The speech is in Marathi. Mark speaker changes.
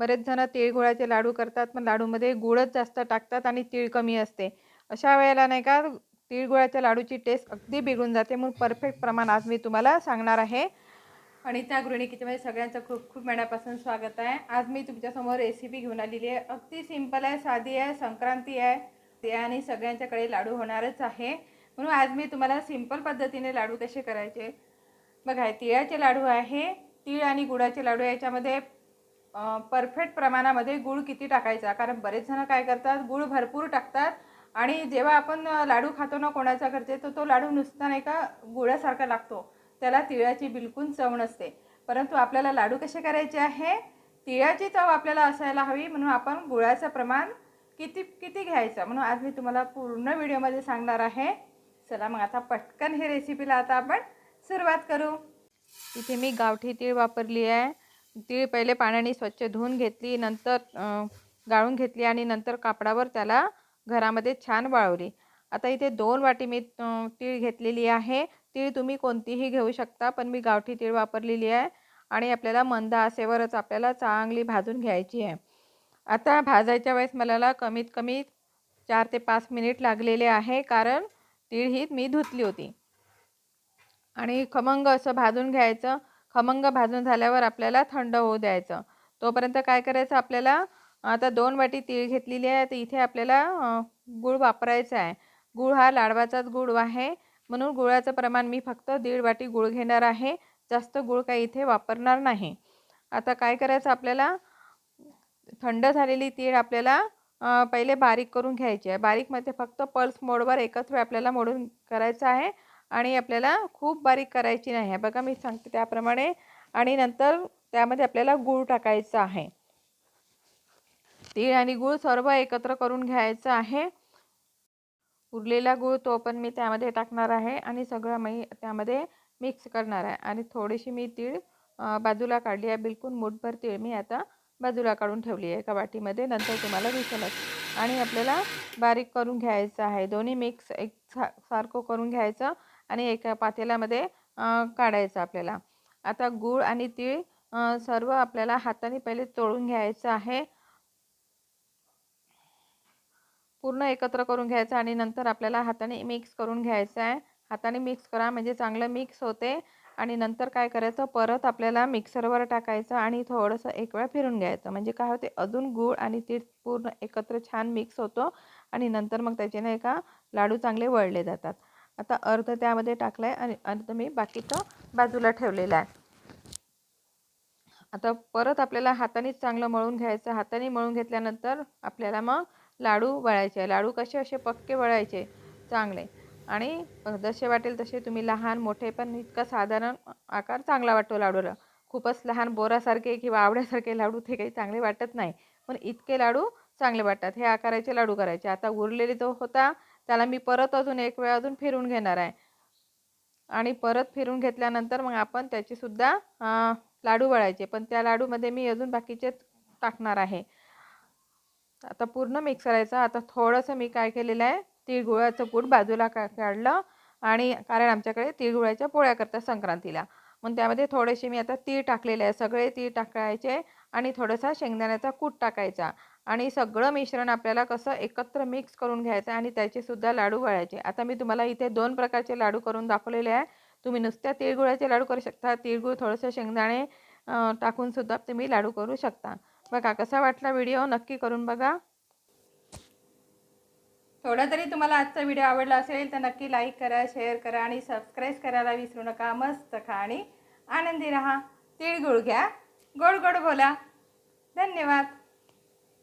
Speaker 1: बरेच जण तिळगुळाचे लाडू करतात पण लाडूमध्ये गुळच जास्त टाकतात आणि तीळ कमी असते. अशा वेळेला नाही का तिळगुळाच्या लाडूची टेस्ट अगदी बिघडून जाते. म्हणून परफेक्ट प्रमाण आज मी तुम्हाला सांगणार आहे. आणि त्या गृहिणी किचनमध्ये सगळ्यांचं खूप खूप मनापासून स्वागत आहे. आज मी तुमच्यासमोर रेसिपी घेऊन आलेली आहे. अगदी सिंपल आहे साधी आहे संक्रांती आहे. ते आणि सगळ्यांच्याकडे लाडू होणारच आहे. म्हणून आज मी तुम्हाला सिंपल पद्धतीने लाडू कसे करायचे? बघा तिळाचे लाडू आहे तीळ आणि गुळाचे लाडू याच्यामध्ये परफेक्ट प्रमाणामध्ये गुळ किती टाकायचा? कारण बरेच जण काय करतात गुळ भरपूर टाकतात आणि जेव्हा आपण लाडू खातो ना कोणाचा घरचे तर तो लाडू नुसता नाही का गुळासारखा लागतो. त्याला तिळाची बिलकुल चव नसते. परंतु आपल्याला लाडू कसे करायचे आहे? तिळाची चव आपल्याला असायला हवी म्हणून आपण गुळाचं प्रमाण किती किती घ्यायचं? म्हणून आज मी तुम्हाला पूर्ण व्हिडिओमध्ये सांगणार आहे. चला मग आता पटकन हे रेसिपीला आता आपण सुरुवात करू. इथे मी गावठी तीळ वापरली आहे. ती पहिले पाण्याने स्वच्छ धुवून घेतली नंतर गाळून घेतली आणि नंतर कापडावर त्याला घरामध्ये छान वाळवली. आता इथे दोन वाटी मी तीळ घेतलेली आहे. तीळ तुम्ही कोणतीही घेऊ शकता पण मी गावठी तीळ वापरलेली आहे आणि आपल्याला मंद आसेवरच आपल्याला चांगली भाजून घ्यायची आहे. आता भाजायच्या वेळेस मला कमीत कमी चार ते पाच मिनिट लागलेले आहे कारण तीळ ही मी धुतली होती. आणि खमंग असं भाजून घ्यायचं. खमंग भाजून झाल्यावर आपल्याला थंड होऊ द्यायचं. तोपर्यंत काय करायचं आपल्याला? आता दोन वाटी तीळ घेतलेली आहे. तर इथे आपल्याला गूळ वापरायचा आहे. गूळ हा लाडवाचाच गूळ आहे. म्हणून गुळाचं प्रमाण मी फक्त दीड वाटी गूळ घेणार आहे. जास्त गूळ काही इथे वापरणार नाही. आता काय करायचं आपल्याला? थंड झालेली तीळ आपल्याला पहिले बारीक करून घ्यायची आहे. बारीकमध्ये म्हणजे फक्त पल्स मोडवर एकच वेळ आपल्याला मोडून करायचं आहे. आणि आपल्याला खूप बारीक करायची नाही आहे. बघा मी सांगते त्याप्रमाणे. आणि नंतर त्यामध्ये आपल्याला गूळ टाकायचं आहे. तीळ आणि गूळ सर्व एकत्र करून घ्यायचं आहे. उरलेला गूळ तो पण मी त्यामध्ये टाकणार आहे आणि सगळं मी त्यामध्ये मिक्स करणार आहे. आणि थोडीशी मी तीळ बाजूला काढली आहे. बिलकुल मुठभर तीळ मी आता बाजूला काढून ठेवली आहे एका वाटीमध्ये. नंतर तुम्हाला दिसेलच. आणि आपल्याला बारीक करून घ्यायचं आहे. दोन्ही मिक्स एक सारखं करून घ्यायचं. आणि एका पातेल्यामध्ये काढायचं आपल्याला. आता गूळ आणि तीळ सर्व आपल्याला हाताने पहिले तोळून घ्यायचं आहे. पूर्ण एकत्र करून घ्यायचं आणि नंतर आपल्याला हाताने मिक्स करून घ्यायचं आहे. हाताने मिक्स करा म्हणजे चांगलं मिक्स होते. आणि नंतर काय करायचं परत आपल्याला मिक्सरवर टाकायचं आणि थोडंसं एक वेळा फिरून घ्यायचं. म्हणजे काय होते अजून गूळ आणि तीळ पूर्ण एकत्र छान मिक्स होतो आणि नंतर मग त्याच्याने एका लाडू चांगले वळले जातात. आता अर्ध त्यामध्ये टाकलाय आहे आणि अर्ध मी बाकीचं बाजूला ठेवलेलं आहे. आता परत आपल्याला हातानेच चांगलं मळून घ्यायचं. हाताने मळून घेतल्यानंतर आपल्याला मग लाडू वळायचे लाडू कसे असे पक्के वळायचे चांगले. आणि जसे वाटेल तसे तुम्ही लहान मोठे पण इतका साधारण आकार चांगला वाटतो लाडूला. खूपच लहान बोरासारखे किंवा आवड्यासारखे लाडू ते काही चांगले वाटत नाही. पण इतके लाडू चांगले वाटतात. हे आकाराचे लाडू करायचे. आता उरलेले तो होता त्याला मी परत अजून एक वेळ अजून फिरून घेणार आहे. आणि परत फिरून घेतल्यानंतर मग आपण त्याचीसुद्धा लाडू वळायचे. पण त्या लाडूमध्ये मी अजून बाकीचे टाकणार आहे. आता पूर्ण मिक्स करायचं. आता थोडंसं मी काय केलेलं आहे तिळगुळाचं कूट बाजूला का काढलं. आणि कारण आमच्याकडे तिळगुळाच्या पोळ्या करतात संक्रांतीला. मग त्यामध्ये थोडेसे मी आता तीळ टाकलेले आहे. सगळे तीळ टाकायचे आणि थोडासा शेंगदाण्याचा कूट टाकायचा. आणि सगळं मिश्रण आपल्याला कसं एकत्र मिक्स करून घ्यायचं आणि त्याचेसुद्धा लाडू वळायचे. आता मी तुम्हाला इथे दोन प्रकारचे लाडू करून दाखवलेले आहे. तुम्ही नुसत्या तिळगुळाचे लाडू करू शकता. तिळगुळ थोडंसं शेंगदाणे टाकूनसुद्धा तुम्ही लाडू करू शकता. बघा कसा वाटला व्हिडिओ नक्की करून बघा. थोडा तरी तुम्हाला आजचा व्हिडिओ आवडला असेल तर नक्की लाईक करा शेअर करा आणि सबस्क्राईब करायला विसरू नका. मस्त खा आणि आनंदी राहा. तिळगुळ घ्या. गोड गोड बोला. धन्यवाद.